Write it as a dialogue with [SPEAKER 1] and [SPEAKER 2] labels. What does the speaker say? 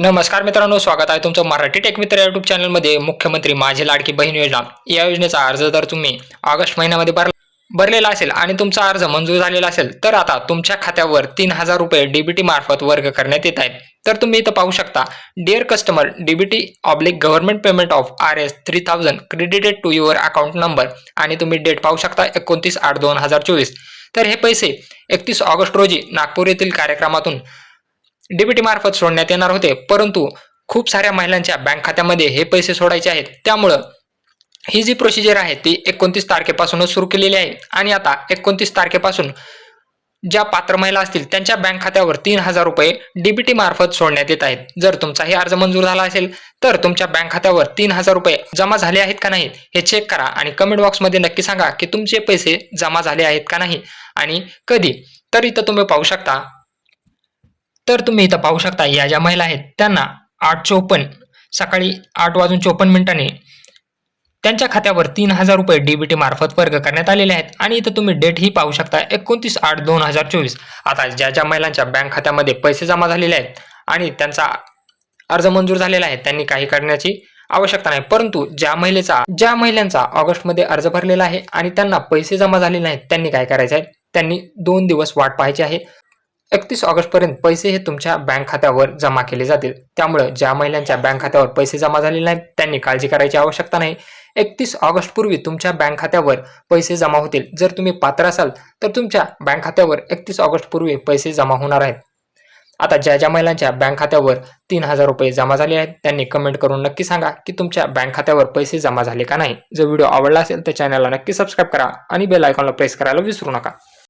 [SPEAKER 1] नमस्कार मित्रांनो स्वागत आहे तुमचं मराठी टेक मित्र युट्यूब चॅनलमध्ये मुख्यमंत्री माझी लाडकी बहीण योजना. या योजनेचा अर्ज जर तुम्ही ऑगस्ट महिन्यामध्ये भर भरलेला असेल आणि तुमचा अर्ज मंजूर झालेला असेल तर आता तुमच्या खात्यावर तीन हजार रुपये डीबीटी मार्फत वर्ग करण्यात येत आहेत. तर तुम्ही इथं पाहू शकता dear customer DBT oblique government payment of R S three thousand credited to your account number आणि तुम्ही डेट पाहू शकता एकोणतीस आठ दोन हजार चोवीस. तर हे पैसे एकतीस ऑगस्ट रोजी नागपूर येथील कार्यक्रमातून डीबीटी मार्फत सोडण्यात येणार होते. परंतु खूप साऱ्या महिलांच्या बँक खात्यामध्ये हे पैसे सोडायचे आहेत. त्यामुळं ही जी प्रोसिजर आहे ती एकोणतीस तारखेपासूनच सुरू केलेली आहे. आणि आता एकोणतीस तारखेपासून ज्या पात्र महिला असतील त्यांच्या बँक खात्यावर तीन हजार रुपये डीबीटी मार्फत सोडण्यात येत आहेत. जर तुमचाही अर्ज मंजूर झाला असेल तर तुमच्या बँक खात्यावर तीन हजार रुपये जमा झाले आहेत का नाही हे चेक करा आणि कमेंट बॉक्समध्ये नक्की सांगा की तुमचे पैसे जमा झाले आहेत का नाही. आणि कधी? तर इथं तुम्ही पाहू शकता. तर तुम्ही इथं पाहू शकता या ज्या महिला आहेत त्यांना आठ चोपन्न सकाळी आठ वाजून चोपन्न मिनिटांनी त्यांच्या खात्यावर तीन हजार रुपये डीबीटी मार्फत वर्ग करण्यात आलेले आहेत. आणि इथं तुम्ही डेट ही पाहू शकता एकोणतीस आठ दोन हजार चोवीस. आता ज्या ज्या महिलांच्या बँक खात्यामध्ये पैसे जमा झालेले आहेत आणि त्यांचा अर्ज मंजूर झालेला आहे त्यांनी काही करण्याची आवश्यकता नाही. परंतु ज्या महिलेचा ज्या महिलांचा ऑगस्टमध्ये अर्ज भरलेला आहे आणि त्यांना पैसे जमा झालेले नाहीत त्यांनी काय करायचं आहे? त्यांनी दोन दिवस वाट पाहायची आहे. एकतीस ऑगस्टपर्यंत पैसे हे तुमच्या बँक खात्यावर जमा केले जातील. त्यामुळे ज्या महिलांच्या बँक खात्यावर पैसे जमा झालेले नाहीत त्यांनी काळजी करायची आवश्यकता नाही. एकतीस ऑगस्ट पूर्वी तुमच्या बँक खात्यावर पैसे जमा होतील. जर तुम्ही पात्र असाल तर तुमच्या बँक खात्यावर एकतीस ऑगस्ट पूर्वी पैसे जमा होणार आहेत. आता ज्या ज्या महिलांच्या बँक खात्यावर तीन हजार रुपये जमा झाले आहेत त्यांनी कमेंट करून नक्की सांगा की तुमच्या बँक खात्यावर पैसे जमा झाले का नाही. जर व्हिडिओ आवडला असेल तर चॅनलला नक्की सबस्क्राईब करा आणि बेल आयकॉनला प्रेस करायला विसरू नका.